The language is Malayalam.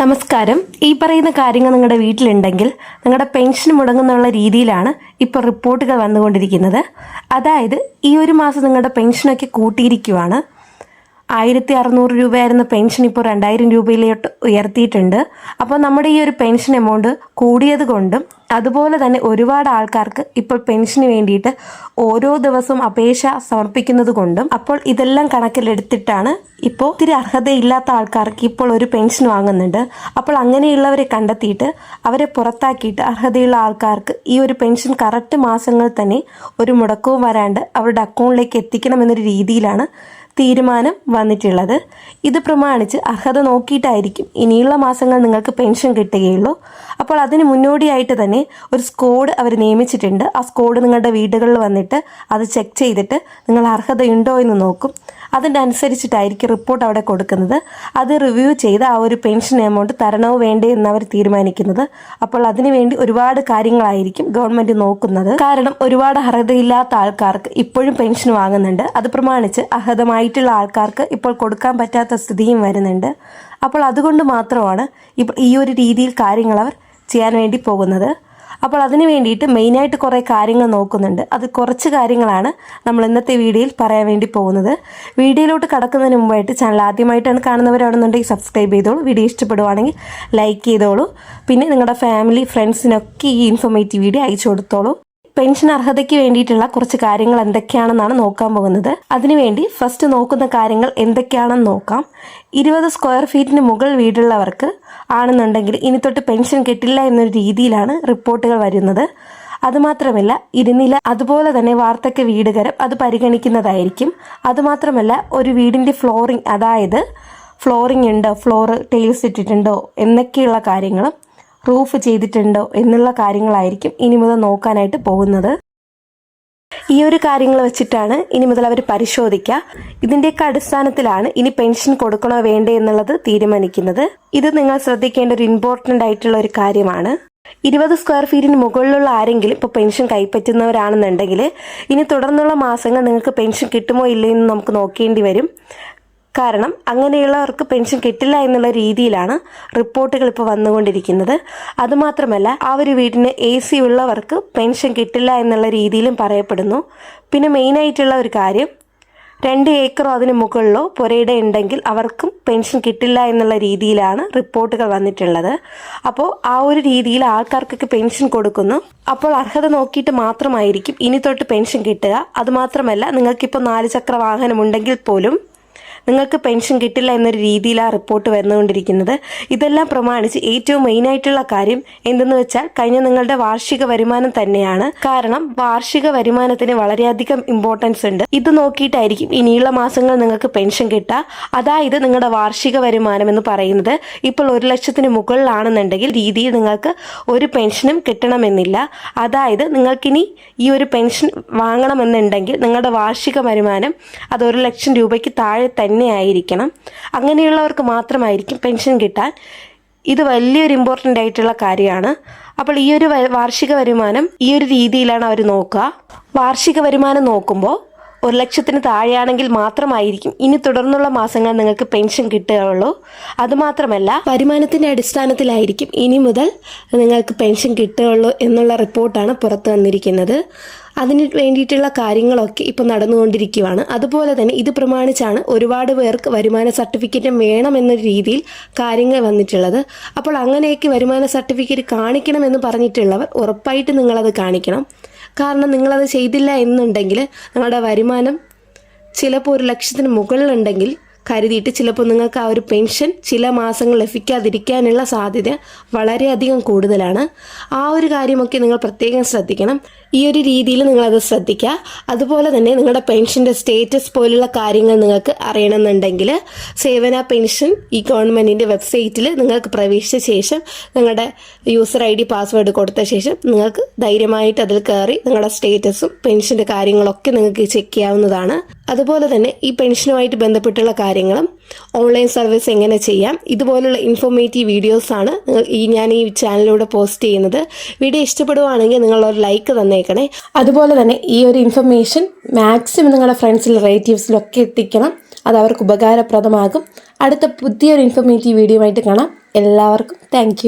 നമസ്കാരം. ഈ പറയുന്ന കാര്യങ്ങൾ നിങ്ങളുടെ വീട്ടിലുണ്ടെങ്കിൽ നിങ്ങളുടെ പെൻഷൻ മുടങ്ങുന്നുള്ള രീതിയിലാണ് ഇപ്പോൾ റിപ്പോർട്ടുകൾ വന്നുകൊണ്ടിരിക്കുന്നത്. അതായത് ഈ ഒരു മാസം നിങ്ങളുടെ പെൻഷനൊക്കെ കൂട്ടിയിരിക്കുവാണ്. ആയിരത്തി അറുന്നൂറ് രൂപയായിരുന്ന പെൻഷൻ ഇപ്പോൾ രണ്ടായിരം രൂപയിലോട്ട് ഉയർത്തിയിട്ടുണ്ട്. അപ്പോൾ നമ്മുടെ ഈ ഒരു പെൻഷൻ എമൗണ്ട് കൂടിയത് കൊണ്ടും അതുപോലെ തന്നെ ഒരുപാട് ആൾക്കാർക്ക് ഇപ്പോൾ പെൻഷന് വേണ്ടിയിട്ട് ഓരോ ദിവസവും അപേക്ഷ സമർപ്പിക്കുന്നത് കൊണ്ടും അപ്പോൾ ഇതെല്ലാം കണക്കിലെടുത്തിട്ടാണ് ഇപ്പോൾ ഒത്തിരി അർഹതയില്ലാത്ത ആൾക്കാർക്ക് ഇപ്പോൾ ഒരു പെൻഷൻ വാങ്ങുന്നുണ്ട്. അപ്പോൾ അങ്ങനെയുള്ളവരെ കണ്ടെത്തിയിട്ട് അവരെ പുറത്താക്കിയിട്ട് അർഹതയുള്ള ആൾക്കാർക്ക് ഈ ഒരു പെൻഷൻ കറക്റ്റ് മാസങ്ങൾ തന്നെ ഒരു മുടക്കവും വരാണ്ട് അവരുടെ അക്കൗണ്ടിലേക്ക് എത്തിക്കണമെന്നൊരു രീതിയിലാണ് തീരുമാനം വന്നിട്ടുള്ളത്. ഇത് പ്രമാണിച്ച് അർഹത നോക്കിയിട്ടായിരിക്കും ഇനിയുള്ള മാസങ്ങൾ നിങ്ങൾക്ക് പെൻഷൻ കിട്ടുകയുള്ളൂ. അപ്പോൾ അതിന് മുന്നോടിയായിട്ട് തന്നെ ഒരു സ്കോഡ് അവർ നിയമിച്ചിട്ടുണ്ട്. ആ സ്കോഡ് നിങ്ങളുടെ വീടുകളിൽ വന്നിട്ട് അത് ചെക്ക് ചെയ്തിട്ട് നിങ്ങൾ അർഹതയുണ്ടോ എന്ന് നോക്കും. അതിന്റെ അനുസരിച്ചിട്ടായിരിക്കും റിപ്പോർട്ട് അവിടെ കൊടുക്കുന്നത്. അത് റിവ്യൂ ചെയ്ത് ആ ഒരു പെൻഷൻ എമൗണ്ട് തരണോ വേണ്ടേ എന്ന് അവർ തീരുമാനിക്കുന്നത്. അപ്പോൾ അതിനുവേണ്ടി ഒരുപാട് കാര്യങ്ങളായിരിക്കും ഗവൺമെന്റ് നോക്കുന്നത്. കാരണം ഒരുപാട് അർഹതയില്ലാത്ത ആൾക്കാർക്ക് ഇപ്പോഴും പെൻഷൻ വാങ്ങുന്നുണ്ട്. അത് പ്രമാണിച്ച് അർഹതമായിട്ടുള്ള ആൾക്കാർക്ക് ഇപ്പോൾ കൊടുക്കാൻ പറ്റാത്ത സ്ഥിതിയും വരുന്നുണ്ട്. അപ്പോൾ അതുകൊണ്ട് മാത്രമാണ് ഈ ഒരു രീതിയിൽ കാര്യങ്ങൾ അവർ ചെയ്യാൻ വേണ്ടി പോകുന്നത്. അപ്പോൾ അതിന് വേണ്ടിയിട്ട് മെയിനായിട്ട് കുറേ കാര്യങ്ങൾ നോക്കുന്നുണ്ട്. അത് കുറച്ച് കാര്യങ്ങളാണ് നമ്മൾ ഇന്നത്തെ വീഡിയോയിൽ പറയാൻ വേണ്ടി പോകുന്നത്. വീഡിയോയിലോട്ട് കടക്കുന്നതിന് മുമ്പായിട്ട് ചാനൽ ആദ്യമായിട്ടാണ് കാണുന്നവരാണെന്നുണ്ടെങ്കിൽ സബ്സ്ക്രൈബ് ചെയ്തോളൂ. വീഡിയോ ഇഷ്ടപ്പെടുവാണെങ്കിൽ ലൈക്ക് ചെയ്തോളൂ. പിന്നെ നിങ്ങളുടെ ഫാമിലി ഫ്രണ്ട്സിനൊക്കെ ഈ ഇൻഫോർമേറ്റീവ് വീഡിയോ അയച്ചു കൊടുത്തോളൂ. പെൻഷൻ അർഹതയ്ക്ക് വേണ്ടിയിട്ടുള്ള കുറച്ച് കാര്യങ്ങൾ എന്തൊക്കെയാണെന്നാണ് നോക്കാൻ പോകുന്നത്. അതിനുവേണ്ടി ഫസ്റ്റ് നോക്കുന്ന കാര്യങ്ങൾ എന്തൊക്കെയാണെന്ന് നോക്കാം. ഇരുപത് സ്ക്വയർ ഫീറ്റിന് മുകൾ വീടുള്ളവർക്ക് ആണെന്നുണ്ടെങ്കിൽ ഇനി തൊട്ട് പെൻഷൻ കിട്ടില്ല എന്നൊരു രീതിയിലാണ് റിപ്പോർട്ടുകൾ വരുന്നത്. അതുമാത്രമല്ല ഇരുനില അതുപോലെ തന്നെ വാർത്തക്ക വീടുകരം അത് പരിഗണിക്കുന്നതായിരിക്കും. അതുമാത്രമല്ല ഒരു വീടിന്റെ ഫ്ലോറിംഗ് അതായത് ഫ്ലോറിംഗ് ഉണ്ടോ ഫ്ലോർ ടൈൽസ് ഇട്ടിട്ടുണ്ടോ എന്നൊക്കെയുള്ള കാര്യങ്ങളും റൂഫ് ചെയ്തിട്ടുണ്ടോ എന്നുള്ള കാര്യങ്ങളായിരിക്കും ഇനി മുതൽ നോക്കാനായിട്ട് പോകുന്നത്. ഈ ഒരു കാര്യങ്ങൾ വെച്ചിട്ടാണ് ഇനി മുതൽ അവർ പരിശോധിക്കുക. ഇതിന്റെയൊക്കെ അടിസ്ഥാനത്തിലാണ് ഇനി പെൻഷൻ കൊടുക്കണോ വേണ്ടേ എന്നുള്ളത് തീരുമാനിക്കുന്നത്. ഇത് നിങ്ങൾ ശ്രദ്ധിക്കേണ്ട ഒരു ഇമ്പോർട്ടന്റ് ആയിട്ടുള്ള ഒരു കാര്യമാണ്. ഇരുപത് സ്ക്വയർ ഫീറ്റിന് മുകളിലുള്ള ആരെങ്കിലും ഇപ്പോൾ പെൻഷൻ കൈപ്പറ്റുന്നവരാണെന്നുണ്ടെങ്കിൽ ഇനി തുടർന്നുള്ള മാസങ്ങൾ നിങ്ങൾക്ക് പെൻഷൻ കിട്ടുമോ ഇല്ലയോ എന്ന് നമുക്ക് നോക്കേണ്ടി വരും. കാരണം അങ്ങനെയുള്ളവർക്ക് പെൻഷൻ കിട്ടില്ല എന്നുള്ള രീതിയിലാണ് റിപ്പോർട്ടുകൾ ഇപ്പോൾ വന്നുകൊണ്ടിരിക്കുന്നത്. അതുമാത്രമല്ല ആ ഒരു വീടിന് എ സി ഉള്ളവർക്ക് പെൻഷൻ കിട്ടില്ല എന്നുള്ള രീതിയിലും പറയപ്പെടുന്നു. പിന്നെ മെയിനായിട്ടുള്ള ഒരു കാര്യം രണ്ട് ഏക്കറോ അതിന് മുകളിലോ പുരയുടെ ഉണ്ടെങ്കിൽ അവർക്കും പെൻഷൻ കിട്ടില്ല എന്നുള്ള രീതിയിലാണ് റിപ്പോർട്ടുകൾ വന്നിട്ടുള്ളത്. അപ്പോൾ ആ ഒരു രീതിയിൽ ആൾക്കാർക്കൊക്കെ പെൻഷൻ കൊടുക്കുന്നു. അപ്പോൾ അർഹത നോക്കിയിട്ട് മാത്രമായിരിക്കും ഇനി തൊട്ട് പെൻഷൻ കിട്ടുക. അതുമാത്രമല്ല നിങ്ങൾക്കിപ്പോൾ നാല് ചക്ര വാഹനം ഉണ്ടെങ്കിൽ പോലും നിങ്ങൾക്ക് പെൻഷൻ കിട്ടില്ല എന്നൊരു രീതിയിലാണ് റിപ്പോർട്ട് വന്നുകൊണ്ടിരിക്കുന്നത് ഇതെല്ലാം പ്രമാണിച്ച് ഏറ്റവും മെയിനായിട്ടുള്ള കാര്യം എന്തെന്ന് വെച്ചാൽ കഴിഞ്ഞ നിങ്ങളുടെ വാർഷിക വരുമാനം തന്നെയാണ്. കാരണം വാർഷിക വരുമാനത്തിന് വളരെയധികം ഇമ്പോർട്ടൻസ് ഉണ്ട്. ഇത് നോക്കിയിട്ടായിരിക്കും ഇനിയുള്ള മാസങ്ങൾ നിങ്ങൾക്ക് പെൻഷൻ കിട്ടുക. അതായത് നിങ്ങളുടെ വാർഷിക വരുമാനം എന്ന് പറയുന്നത് ഇപ്പോൾ ഒരു ലക്ഷത്തിന് മുകളിലാണെന്നുണ്ടെങ്കിൽ രീതിയിൽ നിങ്ങൾക്ക് ഒരു പെൻഷനും കിട്ടണമെന്നില്ല. അതായത് നിങ്ങൾക്കിനി ഈ ഒരു പെൻഷൻ വാങ്ങണമെന്നുണ്ടെങ്കിൽ നിങ്ങളുടെ വാർഷിക വരുമാനം അത് ഒരു ലക്ഷം രൂപയ്ക്ക് താഴെ തന്നെ ആയിരിക്കണം അങ്ങനെയുള്ളവർക്ക് മാത്രമായിരിക്കും പെൻഷൻ കിട്ടാൻ. ഇത് വലിയൊരു ഇമ്പോർട്ടന്റ് ആയിട്ടുള്ള കാര്യമാണ്. അപ്പോൾ ഈ ഒരു വാർഷിക വരുമാനം ഈ ഒരു രീതിയിലാണ് അവർ നോക്കുക. വാർഷിക വരുമാനം നോക്കുമ്പോൾ ഒരു ലക്ഷത്തിന് താഴെയാണെങ്കിൽ മാത്രമായിരിക്കും. ഇനി തുടർന്നുള്ള മാസങ്ങൾ നിങ്ങൾക്ക് പെൻഷൻ കിട്ടുകയുള്ളൂ. അതുമാത്രമല്ല വരുമാനത്തിന്റെ അടിസ്ഥാനത്തിലായിരിക്കും ഇനി മുതൽ നിങ്ങൾക്ക് പെൻഷൻ കിട്ടുകയുള്ളൂ എന്നുള്ള റിപ്പോർട്ടാണ് പുറത്തു വന്നിരിക്കുന്നത്. അതിന് വേണ്ടിയിട്ടുള്ള കാര്യങ്ങളൊക്കെ ഇപ്പോൾ നടന്നുകൊണ്ടിരിക്കുകയാണ് അതുപോലെ തന്നെ ഇത് പ്രമാണിച്ചാണ് ഒരുപാട് പേർക്ക് വരുമാന സർട്ടിഫിക്കറ്റ് വേണമെന്ന രീതിയിൽ കാര്യങ്ങൾ വന്നിട്ടുള്ളത്. അപ്പോൾ അങ്ങനെയൊക്കെ വരുമാന സർട്ടിഫിക്കറ്റ് കാണിക്കണമെന്ന് പറഞ്ഞിട്ടുള്ളവർ ഉറപ്പായിട്ട് നിങ്ങളത് കാണിക്കണം. കാരണം നിങ്ങളത് ചെയ്തില്ല എന്നുണ്ടെങ്കിൽ നിങ്ങളുടെ വരുമാനം ചിലപ്പോൾ ഒരു ലക്ഷത്തിന് മുകളിലുണ്ടെങ്കിൽ കരുതിയിട്ട് ചിലപ്പോൾ നിങ്ങൾക്ക് ആ ഒരു പെൻഷൻ ചില മാസങ്ങൾ ലഭിക്കാതിരിക്കാനുള്ള സാധ്യത വളരെയധികം കൂടുതലാണ്. ആ ഒരു കാര്യമൊക്കെ നിങ്ങൾ പ്രത്യേകം ശ്രദ്ധിക്കണം. ഈ ഒരു രീതിയിൽ നിങ്ങളത് ശ്രദ്ധിക്കുക. അതുപോലെ തന്നെ നിങ്ങളുടെ പെൻഷന്റെ സ്റ്റേറ്റസ് പോലുള്ള കാര്യങ്ങൾ നിങ്ങൾക്ക് അറിയണമെന്നുണ്ടെങ്കിൽ സേവന പെൻഷൻ ഈ ഗവൺമെന്റിന്റെ വെബ്സൈറ്റിൽ നിങ്ങൾക്ക് പ്രവേശിച്ച ശേഷം നിങ്ങളുടെ യൂസർ ഐ ഡി പാസ്വേഡ് കൊടുത്ത ശേഷം നിങ്ങൾക്ക് ധൈര്യമായിട്ട് അതിൽ കയറി നിങ്ങളുടെ സ്റ്റേറ്റസും പെൻഷന്റെ കാര്യങ്ങളൊക്കെ നിങ്ങൾക്ക് ചെക്ക് ചെയ്യാവുന്നതാണ്. അതുപോലെ തന്നെ ഈ പെൻഷനുമായിട്ട് ബന്ധപ്പെട്ടുള്ള കാര്യങ്ങളും ഓൺലൈൻ സർവീസ് എങ്ങനെ ചെയ്യാം ഇതുപോലുള്ള ഇൻഫോർമേറ്റീവ് വീഡിയോസാണ് ഈ ഞാൻ ഈ ചാനലിലൂടെ പോസ്റ്റ് ചെയ്യുന്നത്. വീഡിയോ ഇഷ്ടപ്പെടുവാണെങ്കിൽ നിങ്ങളൊരു ലൈക്ക് തന്നേക്കണേ. അതുപോലെ തന്നെ ഈ ഒരു ഇൻഫർമേഷൻ മാക്സിമം നിങ്ങളുടെ ഫ്രണ്ട്സിൽ റിലേറ്റീവ്സിലൊക്കെ എത്തിക്കണം. അത് അവർക്ക് ഉപകാരപ്രദമാകും. അടുത്ത പുതിയൊരു ഇൻഫോർമേറ്റീവ് വീഡിയോ ആയിട്ട് കാണാം. എല്ലാവർക്കും താങ്ക്